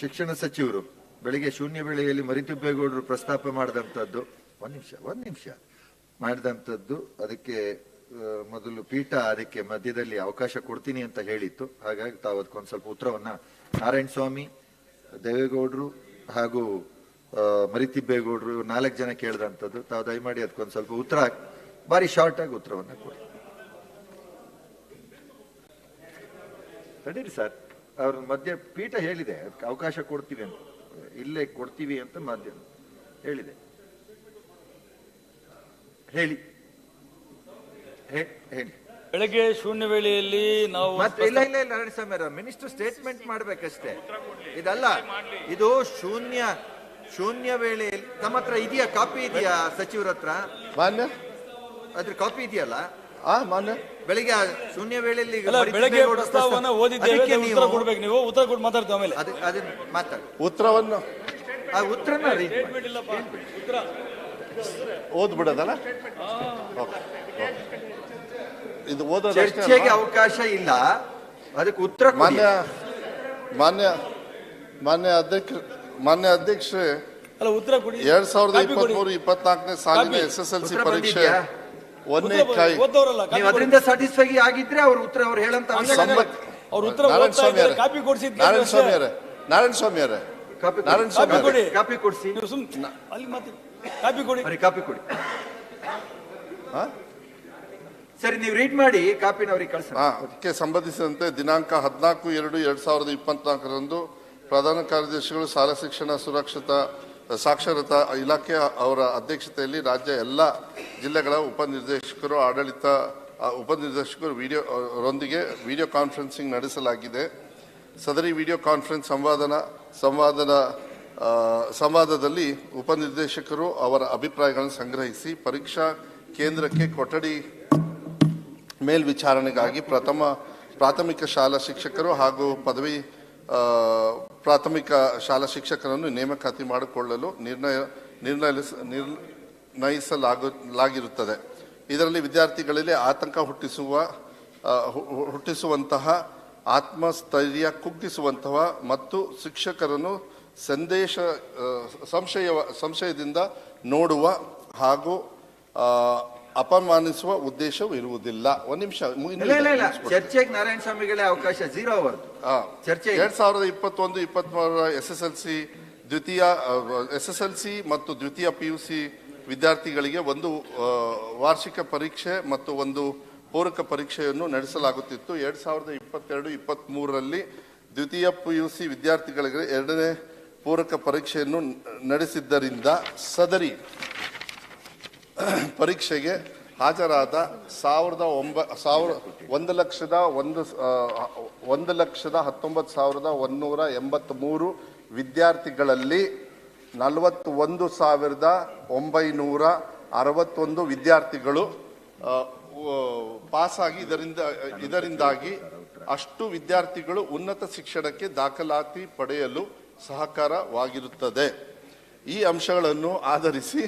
ಶಿಕ್ಷಣ ಸಚಿವರು ಬೆಳಿಗ್ಗೆ ಶೂನ್ಯ ವೇಳೆಯಲ್ಲಿ ಮರಿತಿಬ್ಬೇಗೌಡರು ಪ್ರಸ್ತಾಪ ಮಾಡಿದಂಥದ್ದು, ಒಂದು ನಿಮಿಷ ಒಂದು ನಿಮಿಷ. ಮಾಡಿದಂಥದ್ದು ಅದಕ್ಕೆ ಮೊದಲು ಪೀಠ ಅದಕ್ಕೆ ಮಧ್ಯದಲ್ಲಿ ಅವಕಾಶ ಕೊಡ್ತೀನಿ ಅಂತ ಹೇಳಿತ್ತು. ಹಾಗಾಗಿ ತಾವು ಅದಕ್ಕೊಂದು ಸ್ವಲ್ಪ ಉತ್ತರವನ್ನು ನಾರಾಯಣ ಸ್ವಾಮಿ, ದೇವೇಗೌಡರು ಹಾಗೂ ಮರಿತಿಬ್ಬೇಗೌಡರು ನಾಲ್ಕು ಜನ ಕೇಳಿದಂಥದ್ದು. ತಾವು ದಯಮಾಡಿ ಅದಕ್ಕೊಂದು ಸ್ವಲ್ಪ ಉತ್ತರ ಭಾರಿ ಶಾರ್ಟ್ ಆಗಿ ಉತ್ತರವನ್ನು ಕೊಡಿ. ಸರ್. ಅವ್ರ ಮಧ್ಯ ಪೀಠ ಹೇಳಿದೆ ಅದಕ್ಕೆ ಅವಕಾಶ ಕೊಡ್ತೀವಿ ಅಂತ. ಇಲ್ಲೇ ಕೊಡ್ತೀವಿ ಅಂತ ಮಾಧ್ಯಮ ಹೇಳಿದೆ. ಹೇಳಿ. ಹೇಳಿ. ಬೆಳಗ್ಗೆ ಶೂನ್ಯ ವೇಳೆಯಲ್ಲಿ ನಾವು ಮತ್ತೆ ಇಲ್ಲ ಇಲ್ಲ ಇಲ್ಲ ನಾರಾಯಣಸ್ವಾಮಿ ಮಿನಿಸ್ಟರ್ ಸ್ಟೇಟ್ಮೆಂಟ್ ಮಾಡ್ಬೇಕಷ್ಟೇ. ಇದಲ್ಲ ಇದು ಶೂನ್ಯ ಶೂನ್ಯ ವೇಳೆಯಲ್ಲಿ ತಮ್ಮ ಹತ್ರ ಇದೆಯಾ? ಕಾಪಿ ಇದೆಯಾ ಸಚಿವರ ಹತ್ರ? ಅದ್ರ ಕಾಪಿ ಇದೆಯಲ್ಲ? ಆ ಮಾನ್ಯ ಬೆಳಿಗ್ಗೆ ಆ ಶೂನ್ಯ ವೇಳೆಯಲ್ಲಿ ಅಲ್ಲ ಬೆಳಗ್ಗೆ ಪ್ರಸ್ತಾವನ ಓದಿದ್ದೇವೆ ಅದಕ್ಕೆ ಉತ್ತರ ನೀವು ಕೊಡ್ಬೇಕು ನೀವು ಉತ್ತರ ಕೊಟ್ಟು ಮಾತಾಡ್ತೀವಿ ಆಮೇಲೆ ಅದ್- ಅದನ್ನ ಮಾತಾಡಿ ಉತ್ತರವನ್ನು ಆ ಉತ್ತರನ read ಮಾಡಿ. ಓದ್ಬಿಡೋದಲ್ಲ ಓಕೆ, ಓಕೆ. ಇದು ಓದೋದು ಅಷ್ಟೇ ಚರ್ಚೆಗೆ ಅವಕಾಶ ಇಲ್ಲ ಅದಕ್ಕೆ ಉತ್ತರ ಕೊಡಿ. ಮಾನ್ಯ ಮಾನ್ಯ ಮಾನ್ಯ ಅಧ್ಯಕ್ಷ ಮಾನ್ಯ ಅಧ್ಯಕ್ಷರೇ ಅಲ್ಲ ಉತ್ತರ ಕೊಡಿ ಎರಡ್ ಸಾವಿರದ ಕಾಪಿ ಕೊಡಿ. ಇಪ್ಪತ್ತ್ ಮೂರು ಇಪ್ಪತ್ನಾಲ್ಕನೇ ಸಾಲಿನ copy. S S L C ಉತ್ತರ ಪರೀಕ್ಷೆ ಬಂದಿದ್ಯಾ? ಒಂದನೇ ಕೈ. ಕಾಯಿ ನೀವು ಅದರಿಂದ ಸ್ಯಾಟಿಸ್ಫೈ ಆಗಿದ್ರೆ ಅವ್ರ ಉತ್ತರ ಅವ್ರು ಹೇಳಂತ ಅವ್ರ ಉತ್ತರ ನಾರಾಯಣ ಸ್ವಾಮಿ ಇದ್ದಾರೆ, ಕಾಪಿ ಕೊಡ್ಸಿ ನಾರಾಯಣ. ಸ್ವಾಮಿ ಅವರೇ ನಾರಾಯಣ ಸ್ವಾಮಿ ಅವರೇ ಕಾಪಿ ಕೊಡಿ. ನಾರಾಯಣ ಸ್ವಾಮಿ ಕಾಪಿ ಕೊಡಿ. ಕಾಪಿ ಕೊಡ್ಸಿ. ನೀವು ಸುಮ್ ಅಲ್ಲಿ ಮತ್ತೆ ಕಾಪಿ ಕೊಡಿ. ಬರೀ ಕಾಪಿ ಕೊಡಿ? ಸರಿ ನೀವು ರೀಡ್ ಮಾಡಿ ಕಾಪಿನ ಅವ್ರಿಗೆ ಕಳ್ಸ ಅದಕ್ಕೆ ಸಂಬಂಧಿಸಿದಂತೆ ದಿನಾಂಕ ಹದಿನಾಲ್ಕು ಎರಡು ಎರಡ್ ಸಾವಿರದ ಇಪ್ಪತ್ನಾಲ್ಕರಂದು ಪ್ರಧಾನ ಕಾರ್ಯದರ್ಶಿಗಳು ಶಾಲಾ ಶಿಕ್ಷಣ ಸುರಕ್ಷತಾ ಸಾಕ್ಷರತಾ ಇಲಾಖೆ ಅವರ ಅಧ್ಯಕ್ಷತೆಯಲ್ಲಿ ರಾಜ್ಯ ಎಲ್ಲ ಜಿಲ್ಲೆಗಳ ಉಪನಿರ್ದೇಶಕರು ಆಡಳಿತ ಉಪನಿರ್ದೇಶಕರು ವಿಡಿಯೋ ರೊಂದಿಗೆ ವಿಡಿಯೋ ಕಾನ್ಫರೆನ್ಸಿಂಗ್ ನಡೆಸಲಾಗಿದೆ. ಸದರಿ ವಿಡಿಯೋ ಕಾನ್ಫರೆನ್ಸ್ ಸಂವಾದನ ಆ, ಸಂವಾದದಲ್ಲಿ ಉಪನಿರ್ದೇಶಕರು ಅವರ ಅಭಿಪ್ರಾಯಗಳನ್ನು ಸಂಗ್ರಹಿಸಿ ಪರೀಕ್ಷಾ ಕೇಂದ್ರಕ್ಕೆ ಕೊಠಡಿ ಮೇಲ್ವಿಚಾರಣೆಗಾಗಿ ಪ್ರಥಮ ಪ್ರಾಥಮಿಕ ಶಾಲಾ ಶಿಕ್ಷಕರು ಹಾಗೂ ಪದವಿ ಪ್ರಾಥಮಿಕ ಶಾಲಾ ಶಿಕ್ಷಕರನ್ನು ನೇಮಕಾತಿ ಮಾಡಿಕೊಳ್ಳಲು ನಿರ್ಣಯ ನಿರ್ಣಯಿಸ ನಿರ್ಣಯಿಸಲಾಗಲಾಗಿರುತ್ತದೆ. ಇದರಲ್ಲಿ ವಿದ್ಯಾರ್ಥಿಗಳಲ್ಲಿ ಆತಂಕ ಹುಟ್ಟಿಸುವ ಹುಟ್ಟಿಸುವಂತಹ, ಆತ್ಮಸ್ಥೈರ್ಯ ಕುಗ್ಗಿಸುವಂತಹ ಮತ್ತು ಶಿಕ್ಷಕರನ್ನು ಸಂದೇಶ ಸಂಶಯ ಸಂಶಯದಿಂದ ನೋಡುವ ಹಾಗೂ ಅಪಮಾನಿಸುವ ಉದ್ದೇಶವು ಇರುವುದಿಲ್ಲ. ಒಂದ್ ನಿಮಿಷ ಮು- ಇಲ್ಲ ಇಲ್ಲ ಇಲ್ಲ. ಚರ್ಚೆಗೆ ನಾರಾಯಣ ಸ್ವಾಮಿಗಳೇ ಅವಕಾಶ ಜೀರೋ ಅವರ್ ಚರ್ಚೆ. ಎರಡ್ ಸಾವಿರದ ಇಪ್ಪತ್ತೊಂದು ಇಪ್ಪತ್ಮೂರರ ಎಸ್ ಎಸ್ ಎಲ್ ಸಿ ದ್ವಿತೀಯ ಎಸ್ ಎಸ್ ಎಲ್ ಸಿ ಮತ್ತು ದ್ವಿತೀಯ ಪಿ ಯು ಸಿ ವಿದ್ಯಾರ್ಥಿಗಳಿಗೆ ಒಂದು ವಾರ್ಷಿಕ ಪರೀಕ್ಷೆ ಮತ್ತು ಒಂದು ಪೂರಕ ಪರೀಕ್ಷೆಯನ್ನು ನಡೆಸಲಾಗುತ್ತಿತ್ತು. ಎರಡ್ ಸಾವಿರದ ಇಪ್ಪತ್ತೆರಡು ಇಪ್ಪತ್ತ್ ಮೂರರಲ್ಲಿ ದ್ವಿತೀಯ ಪಿ ಯು ಸಿ ವಿದ್ಯಾರ್ಥಿಗಳಿಗೆ ಎರಡನೇ ಪೂರಕ ಪರೀಕ್ಷೆಯನ್ನು ನಡೆಸಿದ್ದರಿಂದ ಸದರಿ ಪರೀಕ್ಷೆಗೆ ಹಾಜರಾದ ಸಾವಿರದ ಒಂಬ, ಸಾವಿರ, ಒಂದು ಲಕ್ಷದ ಒಂದು ಒಂದು ಲಕ್ಷದ ಹತ್ತೊಂಬತ್ತು ಸಾವಿರದ ಒಂದೂರ ಎಂಬತ್ತ್ಮೂರು ವಿದ್ಯಾರ್ಥಿಗಳಲ್ಲಿ ನಲವತ್ತೊಂದು ಸಾವಿರದ ಒಂಬೈನೂರ ಅರವತ್ತೊಂದು ವಿದ್ಯಾರ್ಥಿಗಳು ಪಾಸಾಗಿ ಇದರಿಂದ, ಇದರಿಂದಾಗಿ ಅಷ್ಟು ವಿದ್ಯಾರ್ಥಿಗಳು ಉನ್ನತ ಶಿಕ್ಷಣಕ್ಕೆ ದಾಖಲಾತಿ ಪಡೆಯಲು ಸಹಕಾರವಾಗಿರುತ್ತದೆ. ಈ ಅಂಶಗಳನ್ನು ಆಧರಿಸಿ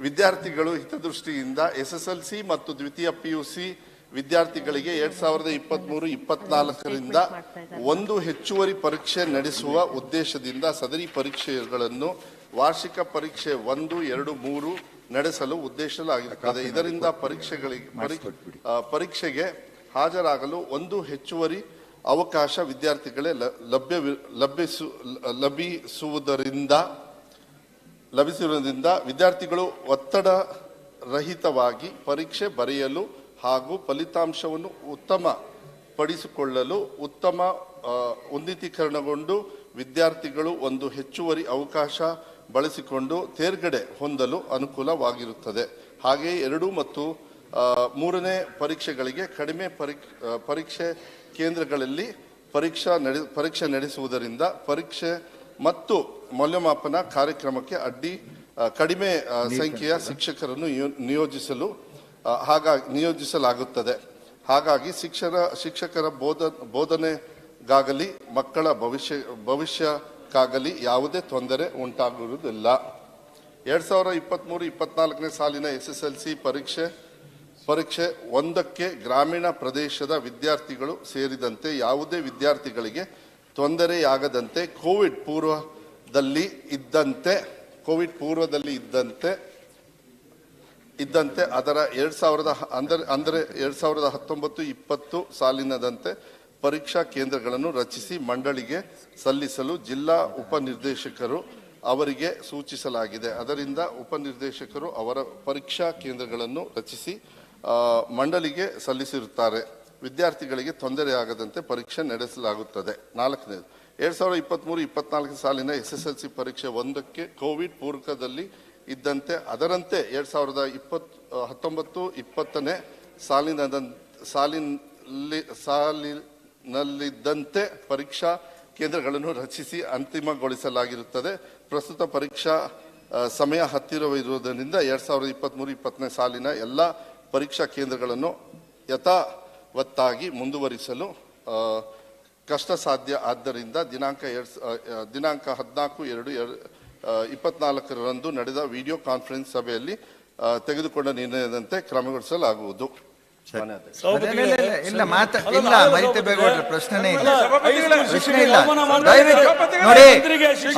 ವಿದ್ಯಾರ್ಥಿಗಳು ಹಿತದೃಷ್ಟಿಯಿಂದ ಎಸ್ ಎಸ್ ಎಲ್ ಸಿ ಮತ್ತು ದ್ವಿತೀಯ ಪಿ ಯು ಸಿ ವಿದ್ಯಾರ್ಥಿಗಳಿಗೆ ಎರಡ್ ಸಾವಿರದ ಇಪ್ಪತ್ಮೂರು ಇಪ್ಪತ್ನಾಲ್ಕರಿಂದ ಒಂದು ಹೆಚ್ಚುವರಿ ಪರೀಕ್ಷೆ ನಡೆಸುವ ಉದ್ದೇಶದಿಂದ ಸದರಿ ಪರೀಕ್ಷೆಗಳನ್ನು ವಾರ್ಷಿಕ ಪರೀಕ್ಷೆ ಒಂದು ಎರಡು ಮೂರು ನಡೆಸಲು ಉದ್ದೇಶಲಾಗಿರುತ್ತದೆ ಇದರಿಂದ ಪರೀಕ್ಷೆಗಳಿಗೆ ಪರೀಕ್ಷೆಗೆ ಹಾಜರಾಗಲು ಒಂದು ಹೆಚ್ಚುವರಿ ಅವಕಾಶ ವಿದ್ಯಾರ್ಥಿಗಳೇ ಲಭ್ಯ ಲಭ್ಯಿಸು ಲಭಿಸುವುದರಿಂದ ಲಭಿಸಿರುವುದರಿಂದ ವಿದ್ಯಾರ್ಥಿಗಳು ಒತ್ತಡ ರಹಿತವಾಗಿ ಪರೀಕ್ಷೆ ಬರೆಯಲು ಹಾಗೂ ಫಲಿತಾಂಶವನ್ನು ಉತ್ತಮ ಪಡಿಸಿಕೊಳ್ಳಲು ಉತ್ತಮ ಉನ್ನತೀಕರಣಗೊಂಡು ವಿದ್ಯಾರ್ಥಿಗಳು ಒಂದು ಹೆಚ್ಚುವರಿ ಅವಕಾಶ ಬಳಸಿಕೊಂಡು ತೇರ್ಗಡೆ ಹೊಂದಲು ಅನುಕೂಲವಾಗಿರುತ್ತದೆ. ಹಾಗೆಯೇ ಎರಡು ಮತ್ತು ಮೂರನೇ ಪರೀಕ್ಷೆಗಳಿಗೆ ಕಡಿಮೆ ಪರೀಕ್- ಪರೀಕ್ಷೆ ಕೇಂದ್ರಗಳಲ್ಲಿ ಪರೀಕ್ಷಾ ನಡೆ ಪರೀಕ್ಷೆ ನಡೆಸುವುದರಿಂದ ಪರೀಕ್ಷೆ ಮತ್ತು ಮೌಲ್ಯಮಾಪನ ಕಾರ್ಯಕ್ರಮಕ್ಕೆ ಅಡ್ಡಿ ಕಡಿಮೆ ಸಂಖ್ಯೆಯ ಶಿಕ್ಷಕರನ್ನು ನಿಯೋಜಿಸಲು ಹಾಗಾಗಿ ನಿಯೋಜಿಸಲಾಗುತ್ತದೆ. ಹಾಗಾಗಿ ಶಿಕ್ಷಣ ಶಿಕ್ಷಕರ ಬೋಧ ಬೋಧನೆಗಾಗಲಿ ಮಕ್ಕಳ ಭವಿಷ್ಯ ಭವಿಷ್ಯಕ್ಕಾಗಲಿ ಯಾವುದೇ ತೊಂದರೆ ಉಂಟಾಗುವುದಿಲ್ಲ. ಎರಡ್ ಸಾವಿರದ ಇಪ್ಪತ್ತ್ಮೂರು ಇಪ್ಪತ್ನಾಲ್ಕನೇ ಸಾಲಿನ ಎಸ್ ಎಸ್ ಎಲ್ ಸಿ ಪರೀಕ್ಷೆ ಪರೀಕ್ಷೆ ಒಂದಕ್ಕೆ ಗ್ರಾಮೀಣ ಪ್ರದೇಶದ ವಿದ್ಯಾರ್ಥಿಗಳು ಸೇರಿದಂತೆ ಯಾವುದೇ ವಿದ್ಯಾರ್ಥಿಗಳಿಗೆ ತೊಂದರೆಯಾಗದಂತೆ, ಕೋವಿಡ್ ಪೂರ್ವದಲ್ಲಿ ಇದ್ದಂತೆ, ಕೋವಿಡ್ ಪೂರ್ವದಲ್ಲಿ ಇದ್ದಂತೆ ಇದ್ದಂತೆ ಅದರ ಎರಡ್ ಸಾವಿರದ ಅಂದರೆ ಅಂದರೆ ಎರಡ್ ಸಾವಿರದ ಹತ್ತೊಂಬತ್ತು, ಇಪ್ಪತ್ತು ಸಾಲಿನದಂತೆ ಪರೀಕ್ಷಾ ಕೇಂದ್ರಗಳನ್ನು ರಚಿಸಿ ಮಂಡಳಿಗೆ ಸಲ್ಲಿಸಲು ಜಿಲ್ಲಾ ಉಪನಿರ್ದೇಶಕರು ಅವರಿಗೆ ಸೂಚಿಸಲಾಗಿದೆ. ಅದರಿಂದ ಉಪನಿರ್ದೇಶಕರು ಅವರ ಪರೀಕ್ಷಾ ಕೇಂದ್ರಗಳನ್ನು ರಚಿಸಿ ಮಂಡಳಿಗೆ ಸಲ್ಲಿಸಿರುತ್ತಾರೆ. ವಿದ್ಯಾರ್ಥಿಗಳಿಗೆ ತೊಂದರೆಯಾಗದಂತೆ ಪರೀಕ್ಷೆ ನಡೆಸಲಾಗುತ್ತದೆ. ನಾಲ್ಕನೇದು, ಎರಡು ಸಾವಿರದ ಇಪ್ಪತ್ತ್ಮೂರು ಇಪ್ಪತ್ನಾಲ್ಕು ಸಾಲಿನ ಎಸ್ ಎಸ್ ಎಲ್ ಸಿ ಪರೀಕ್ಷೆ ಒಂದಕ್ಕೆ ಕೋವಿಡ್ ಪೂರ್ವಕದಲ್ಲಿ ಇದ್ದಂತೆ ಅದರಂತೆ ಎರಡು ಸಾವಿರದ ಇಪ್ಪತ್ ಹತ್ತೊಂಬತ್ತು, ಇಪ್ಪತ್ತನೇ ಸಾಲಿನ ಸಾಲಿನಲ್ಲಿ, ಸಾಲಿನಲ್ಲಿದ್ದಂತೆ ಪರೀಕ್ಷಾ ಕೇಂದ್ರಗಳನ್ನು ರಚಿಸಿ ಅಂತಿಮಗೊಳಿಸಲಾಗಿರುತ್ತದೆ. ಪ್ರಸ್ತುತ ಪರೀಕ್ಷಾ ಸಮಯ ಹತ್ತಿರವಿರುವುದರಿಂದ ಎರಡು ಸಾವಿರದ ಇಪ್ಪತ್ಮೂರು, ಇಪ್ಪತ್ತನೇ ಸಾಲಿನ ಎಲ್ಲ ಪರೀಕ್ಷಾ ಕೇಂದ್ರಗಳನ್ನು ಯಥಾವತ್ತಾಗಿ ಮುಂದುವರಿಸಲು ಕಷ್ಟ ಸಾಧ್ಯ ಆದ್ದರಿಂದ ದಿನಾಂಕ ಎರಡು ದಿನಾಂಕ ಹದಿನಾಲ್ಕು ಎರಡು ಎರಡು ಇಪ್ಪತ್ನಾಲ್ಕರಂದು ನಡೆದ ವಿಡಿಯೋ ಕಾನ್ಫರೆನ್ಸ್ ಸಭೆಯಲ್ಲಿ ತೆಗೆದುಕೊಂಡ ನಿರ್ಣಯದಂತೆ ಕ್ರಮಗೊಳಿಸಲಾಗುವುದು. ಇಲ್ಲ, ಇಲ್ಲ, ಇಲ್ಲ, ಇಲ್ಲ ಮಾತಾ ಇಲ್ಲ ಅಲ್ಲ, ಮರಿತೆ ಪ್ರಶ್ನೆನೇ ಇಲ್ಲ. ಪ್ರಶ್ನೆ ಇಲ್ಲ. ದಯವಿಟ್ಟು ನೋಡಿ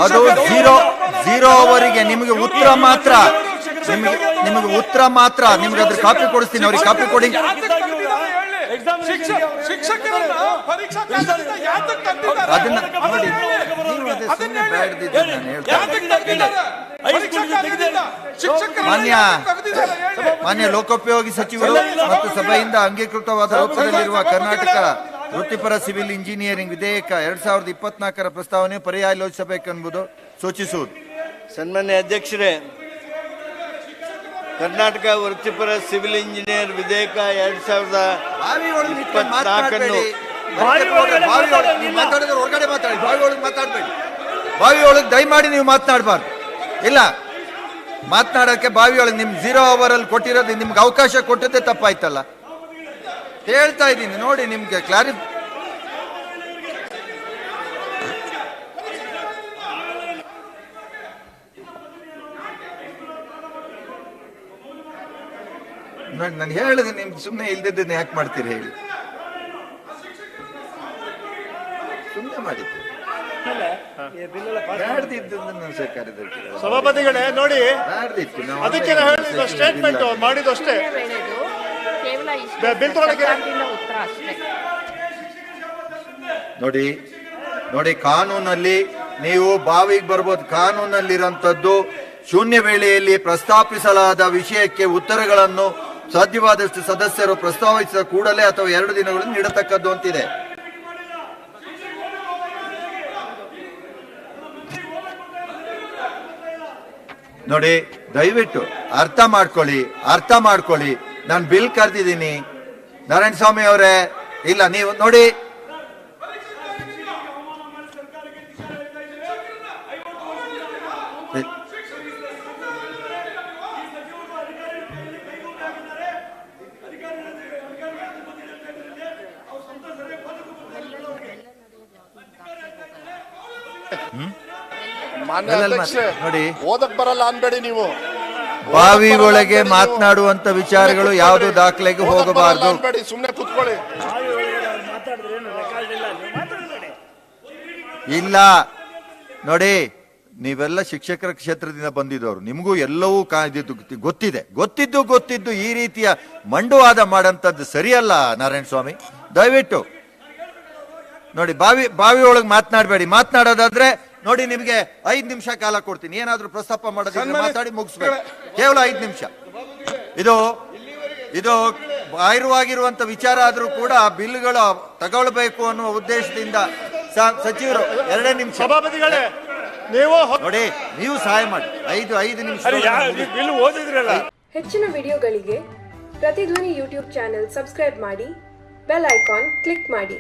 ಅದು ಝೀರೋ ಮಾಡ್ತಾರೆ. ಅವರಿಗೆ ನಿಮಗೆ ಉತ್ತರ ಮಾತ್ರ. ನಿಮಗೆ ನಿಮಗೆ ಉತ್ತರ ಮಾತ್ರ. ನಿಮ್ಗೆ ಅದ್ರ ಕಾಪಿ ಕೊಡಿಸ್ತೀನಿ. ಅವ್ರಿಗೆ ಕಾಪಿ ಕೊಡಿ. ಪರೀಕ್ಷಾ ಕೇಂದ್ರದಿಂದ? ಅದನ್ನ ನೋಡಿ ನೀವು ಅದೇ ಸುಮ್ಮನೆ ಬೇಡದಿದ್ದು ನಾನು ಮಾನ್ಯ ಯಾತಕ್ ಹೇಳಿ? ಮಾನ್ಯ ಲೋಕೋಪಯೋಗಿ ಸಚಿವರು ಮತ್ತು ಸಭೆಯಿಂದ ಅಂಗೀಕೃತವಾದ ರೂಪದಲ್ಲಿರುವ ಕರ್ನಾಟಕ ವೃತ್ತಿಪರ ಸಿವಿಲ್ ಇಂಜಿನಿಯರಿಂಗ್ ವಿಧೇಯಕ ಎರಡ್ ಸಾವಿರದ ಇಪ್ಪತ್ನಾಲ್ಕರ ಪ್ರಸ್ತಾವನೆ ಪರ್ಯಾಲೋಚಿಸಬೇಕೆಂಬುದು ಸೂಚಿಸುವುದು. ಸನ್ಮಾನ್ಯ ಅಧ್ಯಕ್ಷರೇ ಕರ್ನಾಟಕ ವೃತ್ತಿಪರ ಸಿವಿಲ್ ಇಂಜಿನಿಯರ್ ವಿಧೇಯಕ ಎರಡ್ ಸಾವಿರದ ಇಪ್ಪತ್ನಾಲ್ಕನ್ನು ಮಾತಾಡ್ಬೇಡಿ. ಬಾವಿ ಒಳಗೆ ನೀವು ಮಾತಾಡಿದ್ರೆ ಹೊರಗಡೆ ಮಾತಾಡಿ. ಬಾವಿ ಒಳಗೆ ಮಾತಾಡಬೇಡಿ. ಬಾವಿ ಒಳಗೆ ದಯಮಾಡಿ ನೀವು ಮಾತನಾಡಬಾರ್ದು ಇಲ್ಲ ಮಾತನಾಡೋಕ್ಕೆ ಬಾವಿ ಒಳಗೆ ನಿಮ್ ಜೀರೋ ಅಲ್ಲಿ ಕೊಟ್ಟಿರೋದು ನಿಮ್ಗೆ ಅವಕಾಶ ಕೊಟ್ಟದ್ದೇ ತಪ್ಪಾಯ್ತಲ್ಲ. ಹೇಳ್ತಾ ಇದ್ದೀನಿ ನೋಡಿ ನಿಮ್ಗೆ ಕ್ಲಾರಿ ನೋಡಿ ನಾನು ಹೇಳಿದೆ ನಿಮ್ಗೆ ಸುಮ್ಮನೆ ಇಲ್ದಿದ್ದನ್ನ ಯಾಕೆ ಮಾಡ್ತೀರಿ ಹೇಳಿ. ಸುಮ್ಮನೆ ಮಾಡಿದ್ರು. ಸಭಾಪತಿಗಳೇ ನೋಡಿ ಅದಕ್ಕೆ ನಾವು ಹೇಳಿದ್ದು ಸ್ಟೇಟ್ಮೆಂಟ್ ಮಾಡಿದಷ್ಟೇ. ಬಿಲ್ ಅಷ್ಟೇ. ನೋಡಿ ನೋಡಿ ಕಾನೂನಲ್ಲಿ ನೀವು ಬಾವಿಗೆ ಬರ್ಬೋದು. ಕಾನೂನಲ್ಲಿರೋಂಥದ್ದು ಶೂನ್ಯ ವೇಳೆಯಲ್ಲಿ ಪ್ರಸ್ತಾಪಿಸಲಾದ ವಿಷಯಕ್ಕೆ ಉತ್ತರಗಳನ್ನು ಸಾಧ್ಯವಾದಷ್ಟು ಸದಸ್ಯರು ಪ್ರಸ್ತಾವಿಸಿದ ಕೂಡಲೇ ಅಥವಾ ಎರಡು ದಿನಗಳನ್ನು ನೀಡತಕ್ಕದ್ದು ಅಂತಿದೆ. ನೋಡಿ, ದಯವಿಟ್ಟು ಅರ್ಥ ಮಾಡ್ಕೊಳ್ಳಿ ಅರ್ಥ ಮಾಡ್ಕೊಳ್ಳಿ. ನಾನು ಬಿಲ್ ಕರೆದಿದ್ದೀನಿ. ನಾರಾಯಣ ಸ್ವಾಮಿ ಅವರೇ, ಇಲ್ಲ, ನೀವು ನೋಡಿ. ಹ್ಮ್? ನೋಡಿ. ಓದಕ್ ಬರಲ್ಲ ಅನ್ಬೇಡಿ ನೀವು. ಬಾವಿ ಒಳಗೆ ಮಾತನಾಡುವಂತ ವಿಚಾರಗಳು ಯಾವುದು ದಾಖಲೆಗೆ ಹೋಗಬಾರದು. ಸುಮ್ಮನೆ ಸುಮ್ನೆ ಕುತ್ಕೊಳ್ಳಿ. ಇಲ್ಲ. ನೋಡಿ ನೀವೆಲ್ಲ ಶಿಕ್ಷಕರ ಕ್ಷೇತ್ರದಿಂದ ಬಂದಿದ್ದವರು. ನಿಮಗೂ ಎಲ್ಲವೂ ಕಾಯ್ದಿದ್ದು ಗೊತ್ತಿ- ಗೊತ್ತಿದೆ. ಗೊತ್ತಿದ್ದು ಗೊತ್ತಿದ್ದು ಈ ರೀತಿಯ ಮಂಡುವಾದ ಮಾಡಂತದ್ದು ಸರಿಯಲ್ಲ ನಾರಾಯಣ ಸ್ವಾಮಿ. ದಯವಿಟ್ಟು. ನೋಡಿ ಬಾವಿ ಬಾವಿ ಒಳಗೆ ಮಾತನಾಡಬೇಡಿ. ಮಾತನಾಡೋದಾದ್ರೆ ನೋಡಿ ನಿಮಗೆ ಐದು ನಿಮಿಷ ಕಾಲ ಕೊಡ್ತೀನಿ. ಏನಾದರೂ ಪ್ರಸ್ತಾಪ ಮಾಡೋದಿದ್ರೆ ಮಾತಾಡಿ ಮುಗಿಸ್ಬೇಕು. ಕೇವಲ ಐದು ನಿಮಿಷ. ಇದು ಇದು ಆಯುರ್ವಾಗಿರುವಂಥ ವಿಚಾರ ಆದರೂ ಕೂಡ ಬಿಲ್ಗಳು ತಗೊಳ್ಬೇಕು ಅನ್ನುವ ಉದ್ದೇಶದಿಂದ ಸ- ಸಚಿವರು ಎರಡೇ ನಿಮಿಷ. ಸಭಾಪತಿಗಳೇ ನೀವು ನೋಡಿ ನೀವು ಸಹಾಯ ಮಾಡಿ. ಐದು ಐದು ನಿಮಿಷ ಹೆಚ್ಚಿನ ವಿಡಿಯೋಗಳಿಗೆ ಪ್ರತಿಧ್ವನಿ ಯೂಟ್ಯೂಬ್ ಚಾನೆಲ್ ಸಬ್ಸ್ಕ್ರೈಬ್ ಮಾಡಿ ಬೆಲ್ ಐಕಾನ್ ಕ್ಲಿಕ್ ಮಾಡಿ.